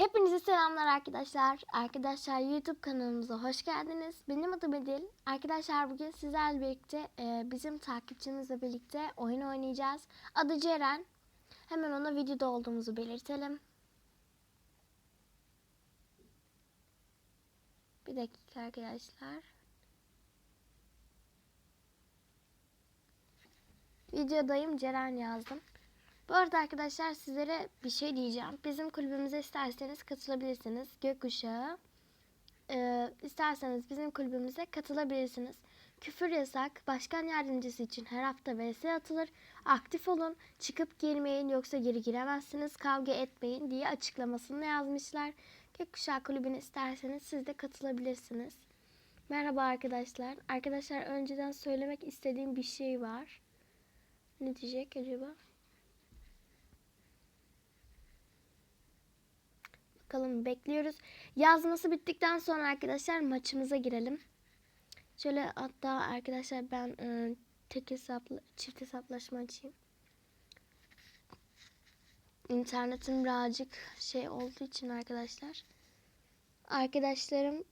Hepinize selamlar arkadaşlar. Arkadaşlar YouTube kanalımıza hoş geldiniz. Benim adım Edil. Arkadaşlar bugün sizlerle birlikte e, bizim takipçimizle birlikte oyun oynayacağız. Adı Ceren. Hemen ona videoda olduğumuzu belirtelim. Bir dakika arkadaşlar. Videodayım Ceren yazdım. Bu arada arkadaşlar sizlere bir şey diyeceğim. Bizim kulübümüze isterseniz katılabilirsiniz. Gökkuşağı. Ee, isterseniz bizim kulübümüze katılabilirsiniz. Küfür yasak. Başkan yardımcısı için her hafta vs atılır. Aktif olun. Çıkıp girmeyin yoksa geri giremezsiniz. Kavga etmeyin diye açıklamasını yazmışlar. Gökkuşağı kulübüne isterseniz siz de katılabilirsiniz. Merhaba arkadaşlar. Arkadaşlar önceden söylemek istediğim bir şey var. Ne diyecek acaba? Bakalım bekliyoruz. Yazması bittikten sonra arkadaşlar maçımıza girelim. Şöyle hatta arkadaşlar ben e, tek hesaplı çift hesaplaşma açayım. İnternetim birazcık şey olduğu için arkadaşlar. Arkadaşlarım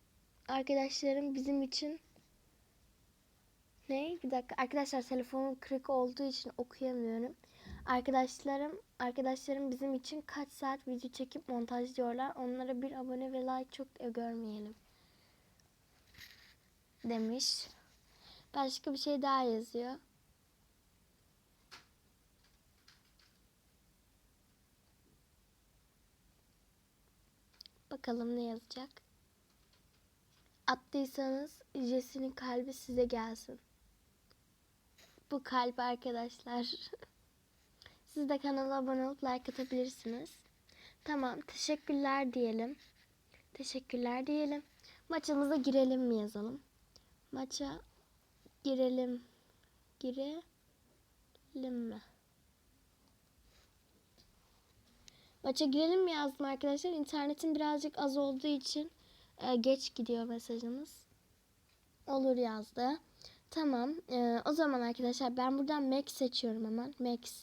arkadaşlarım bizim için ne? Bir dakika. Arkadaşlar telefonum kırık olduğu için okuyamıyorum. Arkadaşlarım arkadaşlarım bizim için kaç saat video çekip montajlıyorlar. Onlara bir abone ve like çok da görmeyelim. Demiş. Başka bir şey daha yazıyor. Bakalım ne yazacak. Attıysanız Jesse'nin kalbi size gelsin. Bu kalp arkadaşlar. Siz de kanala abone olup like atabilirsiniz. Tamam teşekkürler diyelim. Teşekkürler diyelim. Maçımıza girelim mi yazalım. Maça girelim. Girelim mi? Maça girelim mi yazdım arkadaşlar. İnternetim birazcık az olduğu için e, geç gidiyor mesajımız. Olur yazdı. Tamam. e, o zaman arkadaşlar ben buradan Max seçiyorum hemen. Max.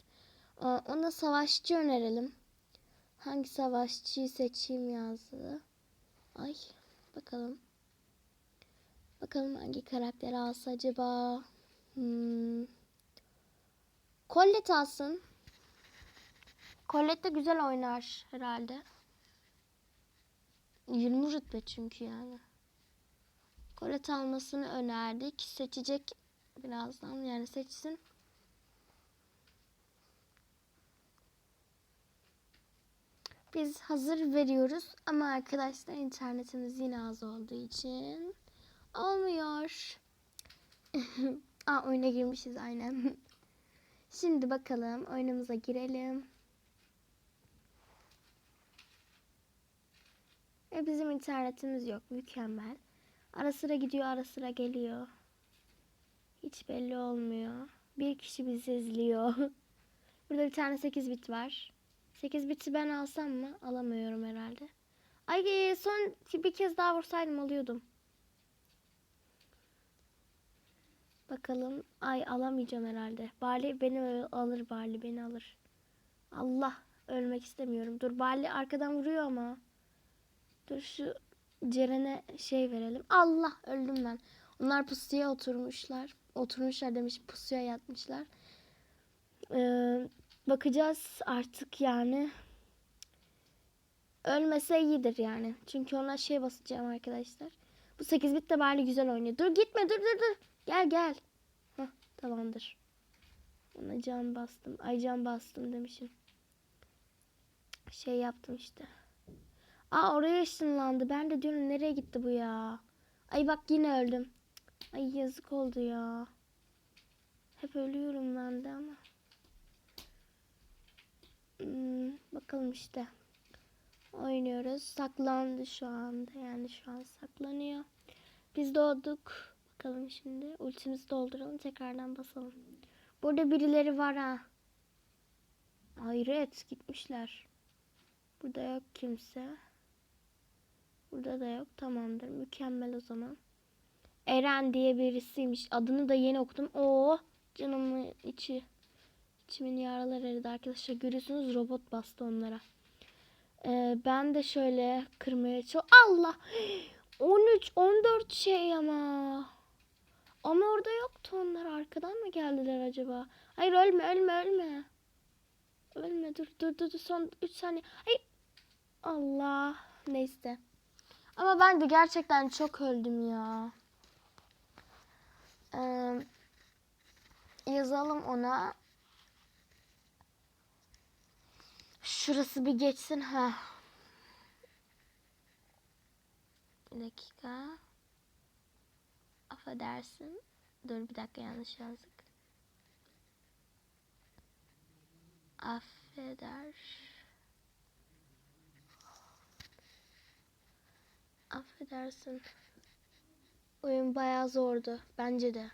E, ona savaşçı önerelim. Hangi savaşçıyı seçeyim yazdı. Ay bakalım. Bakalım hangi karakteri alsa acaba. Hmm. Alsın. Colette de güzel oynar herhalde. 20 rütbe çünkü yani. Colette almasını önerdik. Seçecek birazdan yani seçsin. Biz hazır veriyoruz ama arkadaşlar internetimiz yine az olduğu için olmuyor. Aa oyuna girmişiz aynen. Şimdi bakalım oyunumuza girelim. E bizim internetimiz yok. Mükemmel. Ara sıra gidiyor, ara sıra geliyor. Hiç belli olmuyor. Bir kişi bizi izliyor. Burada bir tane 8 bit var. 8 biti ben alsam mı? Alamıyorum herhalde. Ay son bir kez daha vursaydım alıyordum. Bakalım. Ay alamayacağım herhalde. Bali beni alır Bali beni alır. Allah ölmek istemiyorum. Dur Bali arkadan vuruyor ama. Dur şu Ceren'e şey verelim. Allah öldüm ben. Onlar pusuya oturmuşlar. Oturmuşlar demiş pusuya yatmışlar. Ee, bakacağız artık yani. Ölmese iyidir yani. Çünkü ona şey basacağım arkadaşlar. Bu 8 bit de bari güzel oynuyor. Dur gitme dur dur dur. Gel gel. Hah tamamdır. Ona can bastım. Ay can bastım demişim. Şey yaptım işte. Aa oraya ışınlandı. Ben de diyorum nereye gitti bu ya. Ay bak yine öldüm. Ay yazık oldu ya. Hep ölüyorum ben de ama. Hmm, bakalım işte. Oynuyoruz. Saklandı şu anda. Yani şu an saklanıyor. Biz doğduk. Bakalım şimdi. Ultimizi dolduralım. Tekrardan basalım. Burada birileri var ha. Hayret gitmişler. Burada yok kimse. Burada da yok. Tamamdır. Mükemmel o zaman. Eren diye birisiymiş. Adını da yeni okudum. Oo, canımın içi. İçimin yaraları eridi arkadaşlar. Görüyorsunuz robot bastı onlara. Ee, ben de şöyle kırmaya çok Allah 13 14 şey ama ama orada yoktu onlar arkadan mı geldiler acaba? Hayır ölme ölme ölme. Ölme dur dur dur, dur son 3 saniye. Hayır. Allah neyse. Ama ben de gerçekten çok öldüm ya. Ee, yazalım ona. Şurası bir geçsin ha. Bir dakika. Affedersin. Dur bir dakika yanlış yazdık. Affeder. Affedersin. Oyun bayağı zordu. Bence de.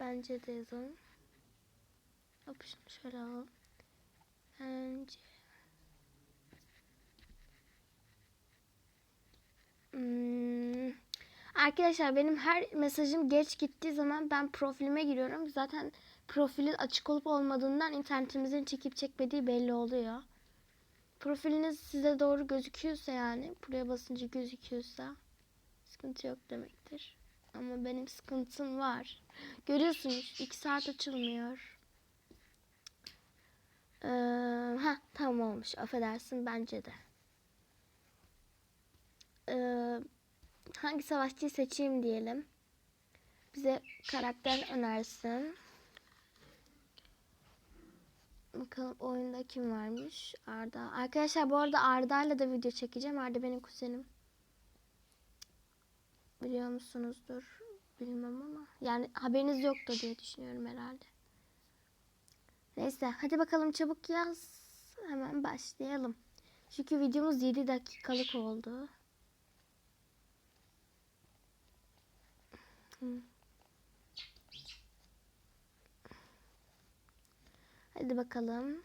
Bence de yazalım. Şunu şöyle. Bence. Hmm. Arkadaşlar benim her mesajım geç gittiği zaman ben profilime giriyorum. Zaten profilin açık olup olmadığından internetimizin çekip çekmediği belli oluyor. Profiliniz size doğru gözüküyorsa yani buraya basınca gözüküyorsa sıkıntı yok demektir. Ama benim sıkıntım var. Görüyorsunuz 2 saat açılmıyor. Ee, ha tamam olmuş. Affedersin bence de. Ee, hangi savaşçıyı seçeyim diyelim. Bize karakter önersin. Bakalım oyunda kim varmış? Arda. Arkadaşlar bu arada Arda'yla da video çekeceğim. Arda benim kuzenim. Biliyor musunuzdur? Bilmem ama. Yani haberiniz yoktu diye düşünüyorum herhalde. Neyse hadi bakalım çabuk yaz. Hemen başlayalım. Çünkü videomuz 7 dakikalık oldu. Hadi bakalım.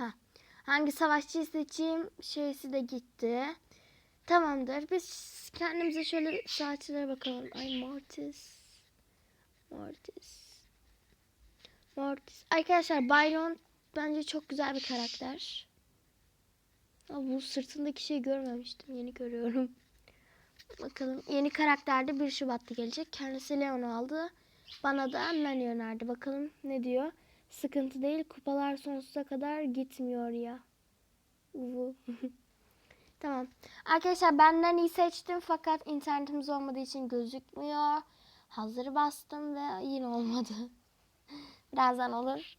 Ha. Hangi savaşçıyı seçeyim? Şeysi de gitti. Tamamdır. Biz kendimize şöyle saatçilere bakalım. Ay Mortis. Mortis. Mortis. Arkadaşlar Byron bence çok güzel bir karakter. Aa, bu sırtındaki şeyi görmemiştim. Yeni görüyorum. Bakalım yeni karakterde 1 Şubat'ta gelecek. Kendisi Leon aldı. Bana da Nani önerdi. Bakalım ne diyor. Sıkıntı değil. Kupalar sonsuza kadar gitmiyor ya. Uvu. tamam. Arkadaşlar ben Nani'yi seçtim fakat internetimiz olmadığı için gözükmüyor. Hazır bastım ve yine olmadı. Birazdan olur.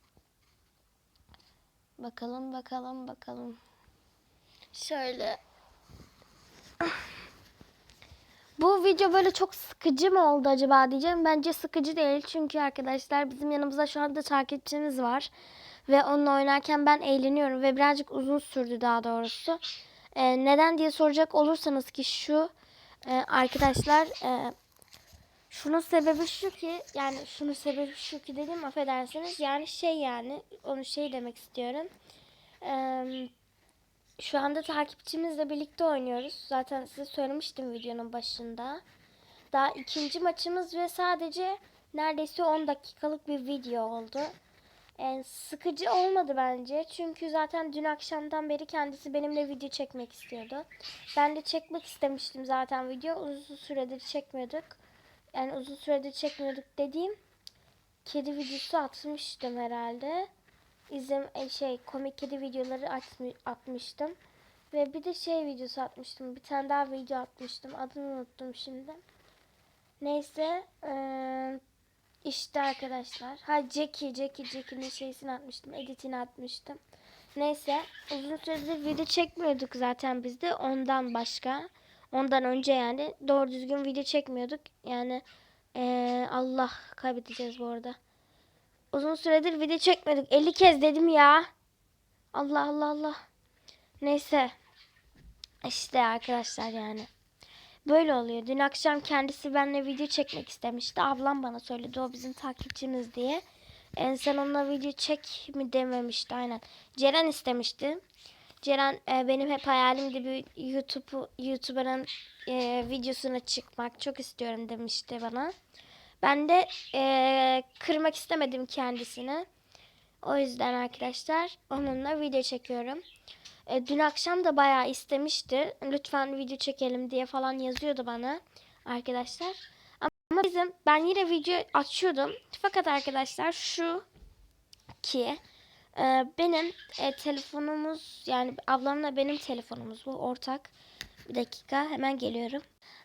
Bakalım bakalım bakalım. Şöyle. Bu video böyle çok sıkıcı mı oldu acaba diyeceğim. Bence sıkıcı değil. Çünkü arkadaşlar bizim yanımızda şu anda takipçimiz var. Ve onunla oynarken ben eğleniyorum. Ve birazcık uzun sürdü daha doğrusu. Ee, neden diye soracak olursanız ki şu e, arkadaşlar e, şunun sebebi şu ki yani şunun sebebi şu ki dedim affedersiniz. Yani şey yani onu şey demek istiyorum. Eee şu anda takipçimizle birlikte oynuyoruz. Zaten size söylemiştim videonun başında. Daha ikinci maçımız ve sadece neredeyse 10 dakikalık bir video oldu. Yani sıkıcı olmadı bence. Çünkü zaten dün akşamdan beri kendisi benimle video çekmek istiyordu. Ben de çekmek istemiştim zaten video. Uzun süredir çekmiyorduk. Yani uzun süredir çekmiyorduk dediğim kedi videosu atmıştım herhalde izlem e, şey komik kedi videoları atmıştım. Ve bir de şey videosu atmıştım. Bir tane daha video atmıştım. Adını unuttum şimdi. Neyse. İşte arkadaşlar. Ha Jackie. Jackie. Jackie'nin şeysini atmıştım. Editini atmıştım. Neyse. Uzun süredir video çekmiyorduk zaten biz de. Ondan başka. Ondan önce yani. Doğru düzgün video çekmiyorduk. Yani ee, Allah kaybedeceğiz bu arada. Uzun süredir video çekmedik. 50 kez dedim ya. Allah Allah Allah. Neyse. İşte arkadaşlar yani. Böyle oluyor. Dün akşam kendisi benimle video çekmek istemişti. Ablam bana söyledi o bizim takipçimiz diye. En son onunla video çek mi dememişti aynen. Ceren istemişti. Ceren e, benim hep hayalimdi bir YouTube YouTuber'ın e, videosuna çıkmak. Çok istiyorum demişti bana. Ben de e, kırmak istemedim kendisini. O yüzden arkadaşlar onunla video çekiyorum. E, dün akşam da bayağı istemişti. Lütfen video çekelim diye falan yazıyordu bana arkadaşlar. Ama bizim ben yine video açıyordum. Fakat arkadaşlar şu ki e, benim e, telefonumuz yani ablamla benim telefonumuz bu ortak. Bir dakika hemen geliyorum.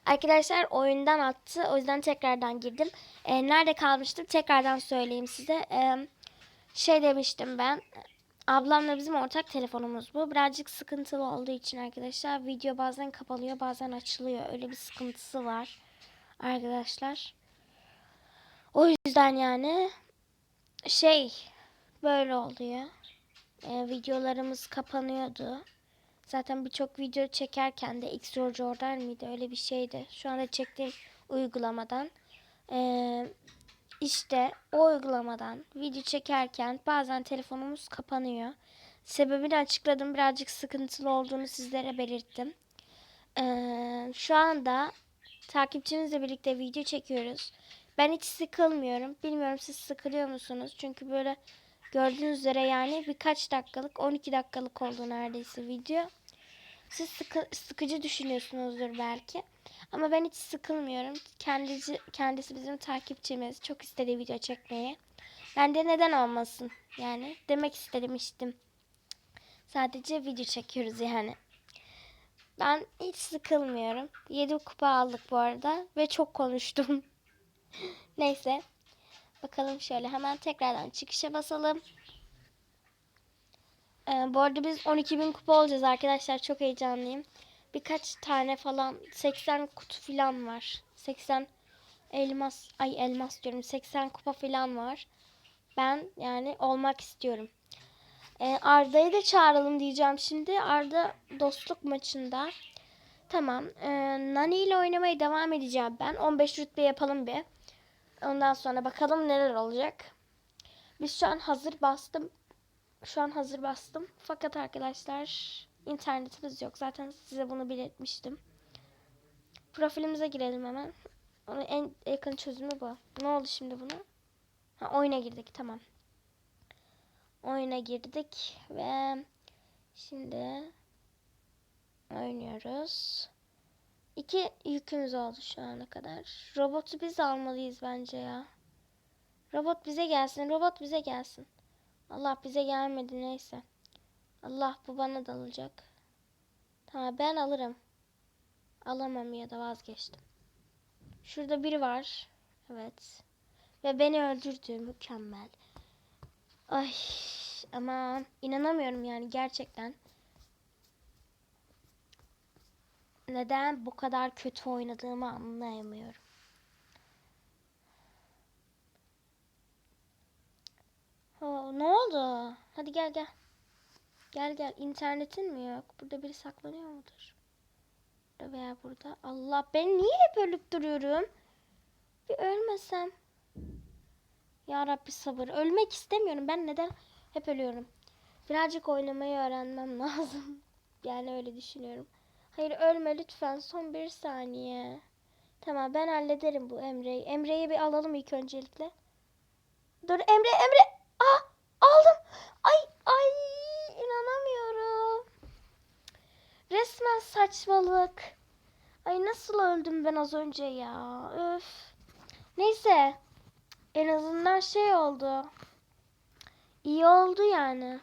Arkadaşlar oyundan attı. O yüzden tekrardan girdim. E, nerede kalmıştım? Tekrardan söyleyeyim size. E, şey demiştim ben. Ablamla bizim ortak telefonumuz bu. Birazcık sıkıntılı olduğu için arkadaşlar video bazen kapalıyor bazen açılıyor. Öyle bir sıkıntısı var arkadaşlar. O yüzden yani şey böyle oluyor. Ee, videolarımız kapanıyordu. Zaten birçok video çekerken de Xor Jordan mıydı öyle bir şeydi. Şu anda çektiğim uygulamadan. Ee, işte o uygulamadan video çekerken bazen telefonumuz kapanıyor. Sebebini açıkladım. Birazcık sıkıntılı olduğunu sizlere belirttim. Ee, şu anda takipçimizle birlikte video çekiyoruz. Ben hiç sıkılmıyorum. Bilmiyorum siz sıkılıyor musunuz? Çünkü böyle gördüğünüz üzere yani birkaç dakikalık 12 dakikalık oldu neredeyse video. Siz sıkı, sıkıcı düşünüyorsunuzdur belki. Ama ben hiç sıkılmıyorum. Kendisi, kendisi bizim takipçimiz. Çok istediği video çekmeyi. Ben de neden olmasın yani demek istemiştim. Sadece video çekiyoruz yani. Ben hiç sıkılmıyorum. 7 kupa aldık bu arada ve çok konuştum. Neyse. Bakalım şöyle hemen tekrardan çıkışa basalım. Ee, bu arada biz 12.000 kupa olacağız arkadaşlar. Çok heyecanlıyım. Birkaç tane falan 80 kutu falan var. 80 elmas ay elmas diyorum. 80 kupa falan var. Ben yani olmak istiyorum. Ee, Arda'yı da çağıralım diyeceğim şimdi. Arda dostluk maçında. Tamam. Ee, Nani ile oynamaya devam edeceğim ben. 15 rütbe yapalım bir. Ondan sonra bakalım neler olacak. Biz şu an hazır bastım. Şu an hazır bastım. Fakat arkadaşlar internetimiz yok. Zaten size bunu belirtmiştim. Profilimize girelim hemen. Onun en yakın çözümü bu. Ne oldu şimdi buna? Ha, oyuna girdik. Tamam. Oyuna girdik ve şimdi oynuyoruz. İki yükümüz oldu şu ana kadar. Robotu biz almalıyız bence ya. Robot bize gelsin. Robot bize gelsin. Allah bize gelmedi neyse. Allah bu bana dalacak. Tamam ben alırım. Alamam ya da vazgeçtim. Şurada biri var. Evet. Ve beni öldürdü. Mükemmel. Ay ama inanamıyorum yani gerçekten. Neden bu kadar kötü oynadığımı anlayamıyorum. Oh, ne oldu? Hadi gel gel. Gel gel. İnternetin mi yok? Burada biri saklanıyor mudur? Burada veya burada. Allah ben niye hep ölüp duruyorum? Bir ölmesem. Ya Rabbi sabır. Ölmek istemiyorum. Ben neden hep ölüyorum? Birazcık oynamayı öğrenmem lazım. Yani öyle düşünüyorum. Hayır ölme lütfen. Son bir saniye. Tamam ben hallederim bu Emre'yi. Emre'yi bir alalım ilk öncelikle. Dur Emre Emre. Ah aldım. Ay ay inanamıyorum. Resmen saçmalık. Ay nasıl öldüm ben az önce ya. Öf. Neyse. En azından şey oldu. İyi oldu yani.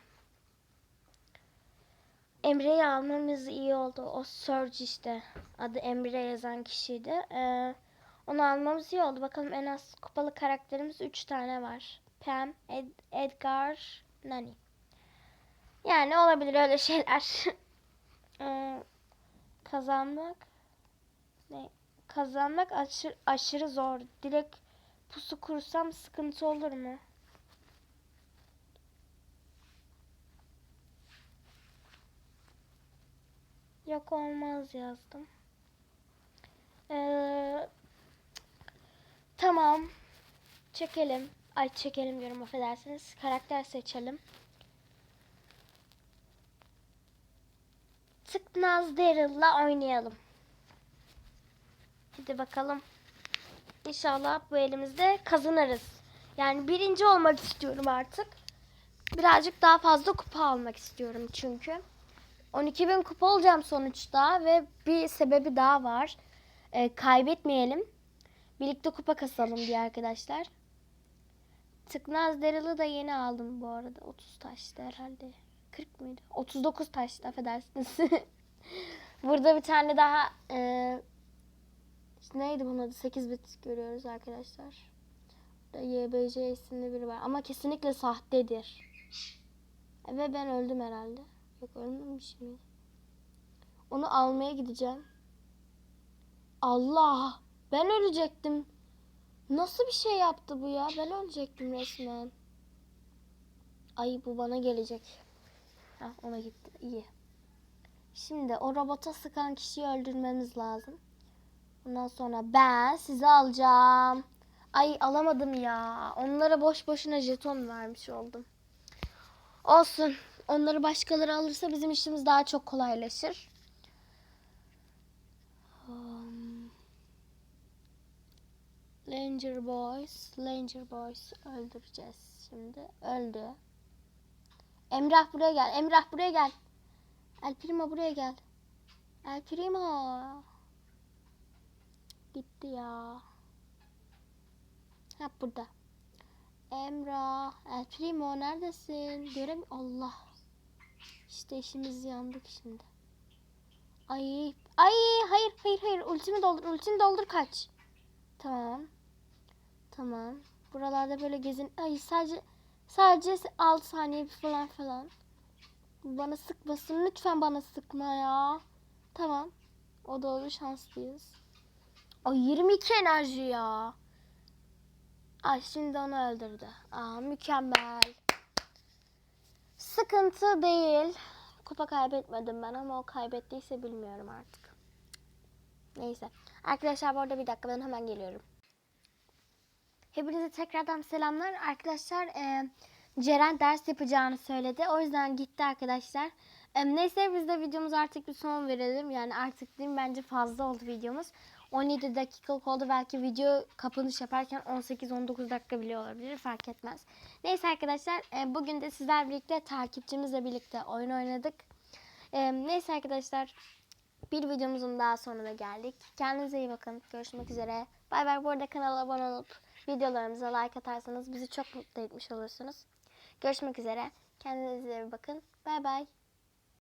Emre'yi almamız iyi oldu. O Surge işte. Adı Emre yazan kişiydi. Ee, onu almamız iyi oldu. Bakalım en az kupalı karakterimiz 3 tane var. Pam, Ed, Edgar, Nani. Yani olabilir öyle şeyler. ee, kazanmak ne? Kazanmak aşırı, aşırı zor. Direkt pusu kursam sıkıntı olur mu? Yok olmaz yazdım. Ee, tamam. Çekelim. Ay çekelim diyorum affedersiniz. Karakter seçelim. Tıknaz Daryl'la oynayalım. Hadi bakalım. İnşallah bu elimizde kazanırız. Yani birinci olmak istiyorum artık. Birazcık daha fazla kupa almak istiyorum çünkü. 12.000 kupa olacağım sonuçta ve bir sebebi daha var. Ee, kaybetmeyelim. Birlikte kupa kasalım diye arkadaşlar. Tıknaz Daryl'ı da yeni aldım bu arada. 30 taştı herhalde. 40 mıydı? 39 taştı affedersiniz. Burada bir tane daha e, işte neydi bunun adı? 8 bit görüyoruz arkadaşlar. Burada YBC isimli biri var. Ama kesinlikle sahtedir. Ve ben öldüm herhalde. Yok ölmemiş miyim? Onu almaya gideceğim. Allah! Ben ölecektim. Nasıl bir şey yaptı bu ya? Ben ölecektim resmen. Ay bu bana gelecek. Ha ona gitti. İyi. Şimdi o robota sıkan kişiyi öldürmemiz lazım. Ondan sonra ben sizi alacağım. Ay alamadım ya. Onlara boş boşuna jeton vermiş oldum. Olsun. Onları başkaları alırsa bizim işimiz daha çok kolaylaşır. Um, Ranger Boys, Ranger Boys öldüreceğiz şimdi. Öldü. Emrah buraya gel. Emrah buraya gel. El Primo buraya gel. El Primo. Gitti ya. Ha burada. Emrah. El Primo neredesin? Görem Allah. İşte işimiz yandık şimdi. Ay. Ay hayır hayır hayır. Ultimi doldur. Ultimi doldur kaç. Tamam. Tamam. Buralarda böyle gezin. Ay sadece sadece 6 saniye falan falan. Bana sıkmasın. Lütfen bana sıkma ya. Tamam. O olur şanslıyız. Ay 22 enerji ya. Ay şimdi onu öldürdü. Aa mükemmel. Sıkıntı değil. Kupa kaybetmedim ben ama o kaybettiyse bilmiyorum artık. Neyse. Arkadaşlar bu arada bir dakika ben hemen geliyorum. Hepinize tekrardan selamlar. Arkadaşlar e, Ceren ders yapacağını söyledi. O yüzden gitti arkadaşlar. E, neyse biz de videomuz artık bir son verelim. Yani artık değil? Bence fazla oldu videomuz. 17 dakikalık oldu. Belki video kapanış yaparken 18-19 dakika bile olabilir. Fark etmez. Neyse arkadaşlar e, bugün de sizler birlikte takipçimizle birlikte oyun oynadık. E, neyse arkadaşlar bir videomuzun daha sonuna geldik. Kendinize iyi bakın. Görüşmek üzere. Bay bay. Bu arada kanala abone olup videolarımıza like atarsanız bizi çok mutlu etmiş olursunuz. Görüşmek üzere. Kendinize iyi bakın. Bay bay.